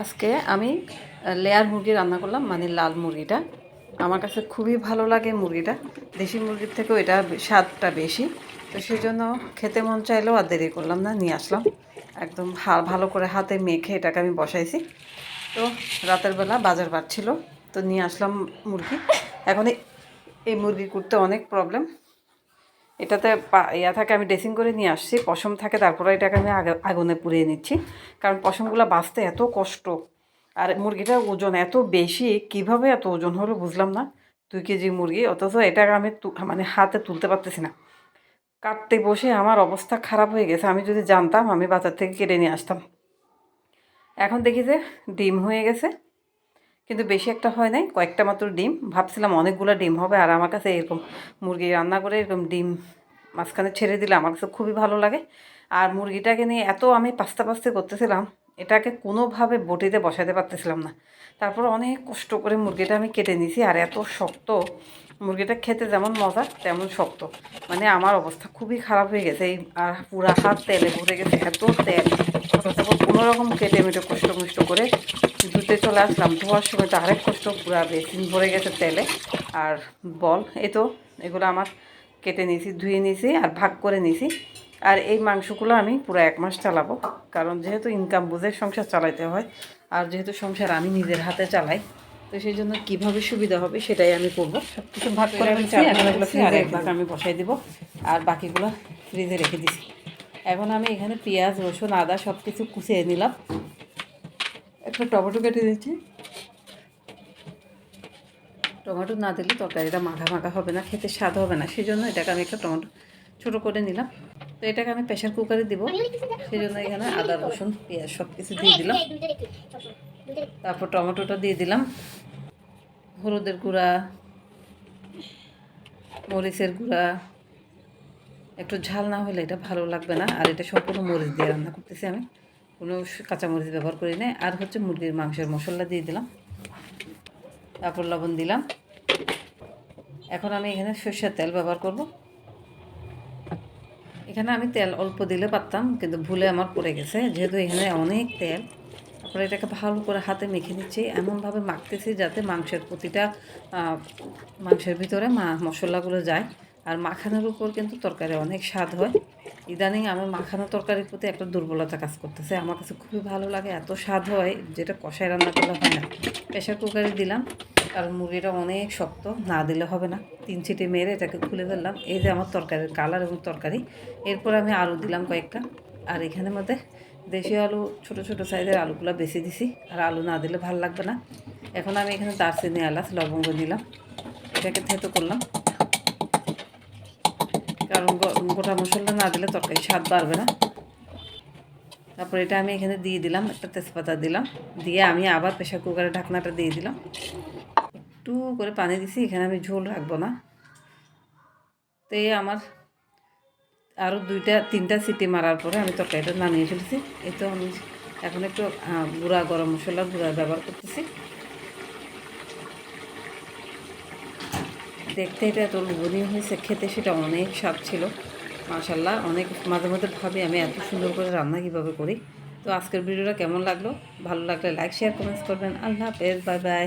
আজকে আমি লেয়ার মুরগি রান্না করলাম মানে লাল মুরগিটা। আমার কাছে খুবই ভালো লাগে মুরগিটা। দেশি মুরগির থেকেও এটা স্বাদটা বেশি। তো সেই জন্য খেতে মন চাইলেও আর দেরি করলাম না, নিয়ে আসলাম। একদম ভালো করে হাতে মেখে এটাকে আমি বসাইছি। তো রাতের বেলা বাজার ছিল তো নিয়ে আসলাম মুরগি। এখন এই মুরগি করতে অনেক প্রবলেম এটাতে ইয়া থাকে, আমি ড্রেসিং করে নিয়ে আসছি, পশম থাকে, তারপরে এটাকে আমি আগে, আগুনে পুড়িয়ে নিচ্ছি। কারণ পশমগুলো বাঁচতে এত কষ্ট। আর মুরগিটার ওজন এত বেশি, কীভাবে এত ওজন হলো বুঝলাম না। দুই কেজি মুরগি, অথচ এটাকে আমি মানে হাতে তুলতে পারতেছি না। কাটতে বসে আমার অবস্থা খারাপ হয়ে গেছে, আমি যদি জানতাম, আমি বাজার থেকে কেটে নিয়ে আসতাম। এখন দেখি যে ডিম হয়ে গেছে। কিন্তু বেশি একটা হয় নাই, কয়েকটা মাত্র ডিম। ভাবছিলাম অনেকগুলো ডিম হবে, আর আমার কাছে এরকম মুরগি রান্না করে এরকম ডিম মাঝখানে ছেড়ে দিলে আমার কাছে খুবই ভালো লাগে। আর মুরগিটাকে নিয়ে এত আমি পাস্তা পাস্তে করতেছিলাম, এটাকে কোনোভাবে বটিতে বসাতে পারতেছিলাম না। তারপর অনেক কষ্ট করে মুরগিটা আমি কেটে নিয়েছি আর এত শক্ত মুরগিটা খেতে যেমন মজা, তেমন শক্ত। মানে আমার অবস্থা খুবই খারাপ হয়ে গেছে। এই, আর পুরা হাত তেলে ভরে গেছে, এত তেল। তারপর কোনো রকম কেটে মেটে কষ্ট মষ্ট করে ধুতে চলে আসলাম। ধোয়ার সময় তো আরেক কষ্ট, পুরা বেসিন ভরে গেছে তেলে। আর বল, এই তো, এগুলো আমার কেটে নিয়েছি, ধুয়ে নিয়েছি আর ভাগ করে নিয়েছি। আর এই মাংসগুলো আমি পুরো এক মাস চালাবো। কারণ যেহেতু ইনকাম বুঝে সংসার চালাইতে হয়। আর যেহেতু সংসার আমি নিজের হাতে চালাই তো সেই জন্য কীভাবে সুবিধা হবে সেটাই আমি করব। সব কিছু ভাগ করে ফেলছি এখন এগুলো ফ্রিজে এক ভাগ আমি বসাই দেবো। আর বাকিগুলো ফ্রিজে রেখে দিছি। এখন আমি এখানে পেঁয়াজ রসুন আদা সব কিছু কুচিয়ে নিলাম। একটা টমেটো কেটে দিচ্ছি। টমেটো না দিলে তরকারিটা মাখা মাখা হবে না খেতে স্বাদ হবে না। সেই জন্য এটাকে আমি একটা টমেটো ছোটো করে নিলাম। তো এটাকে আমি প্রেশার কুকারে দিব। সেই জন্য এখানে আদা রসুন পেঁয়াজ সব কিছু দিয়ে দিলাম। তারপর টমেটোটা দিয়ে দিলাম। হলুদের গুঁড়া, মরিচের গুঁড়া। একটু ঝাল না হলে এটা ভালো লাগবে না। আর এটা সম্পূর্ণ মরিচ দিয়ে রান্না করতেছি আমি। কোনো কাঁচা মরিচ ব্যবহার করি না আর হচ্ছে মুরগির মাংসের মশলা দিয়ে দিলাম। তারপর লবণ দিলাম। এখন আমি এখানে সর্ষের তেল ব্যবহার করব। এখানে আমি তেল অল্প দিলে পারতাম, কিন্তু ভুলে আমার পড়ে গেছে। যেহেতু এখানে অনেক তেল। তারপরে এটাকে ভালো করে হাতে মেখে নিচ্ছি। এমনভাবে মাখতেছি যাতে মাংসের প্রতিটা মাংসের ভিতরে মা, মশলাগুলো যায়। আর মাখানোর উপর কিন্তু তরকারি অনেক স্বাদ হয়। ইদানিং আমার মাখানো তরকারির প্রতি একটা দুর্বলতা কাজ করতেছে। আমার কাছে খুবই ভালো লাগে, এত স্বাদ হয় যেটা কষায় রান্না করলে হয় না। প্রেশার কুকারে দিলাম, কারণ মুরগিটা অনেক শক্ত, না দিলে হবে না। তিন চিটি মেরে এটাকে খুলে ফেললাম। এই যে আমার তরকারির কালার এবং তরকারি। এরপর আমি আলু দিলাম কয়েকটা। আর এখানের মধ্যে দেশি আলু, ছোট ছোট সাইজের আলুগুলো বেশি দিছি। আর আলু না দিলে ভালো লাগবে না। এখন আমি এখানে দারচিনি, এলাচ, লবঙ্গ দিলাম। এটাকে থেতো করলাম। কারণ গোটা মশলা না দিলে তরকারি স্বাদ বাড়বে না। তারপর এটা আমি এখানে দিয়ে দিলাম, একটা তেজপাতা দিলাম। দিয়ে আমি আবার প্রেশার কুকারে ঢাকনাটা দিয়ে দিলাম। একটু করে পানি দিছি, এখানে আমি ঝোল রাখব না। তো এই আমার আরও দুইটা, তিনটা সিটি মারার পরে আমি তরকারিটা নামিয়ে ফেলেছি। এই তো আমি এখন একটু গুঁড়া গরম মশলার গুঁড়া ব্যবহার করতেছি। দেখতে এটা এত লোভনীয় হয়েছে, খেতে সেটা অনেক স্বাদ ছিল। মাশাল্লাহ অনেক মাঝে মধ্যে ভাবি আমি এত সুন্দর করে রান্না কীভাবে করি। তো আজকের ভিডিওটা কেমন লাগল? ভালো লাগলে লাইক শেয়ার কমেন্টস করবেন। আল্লাহ হাফেজ, বাই বাই।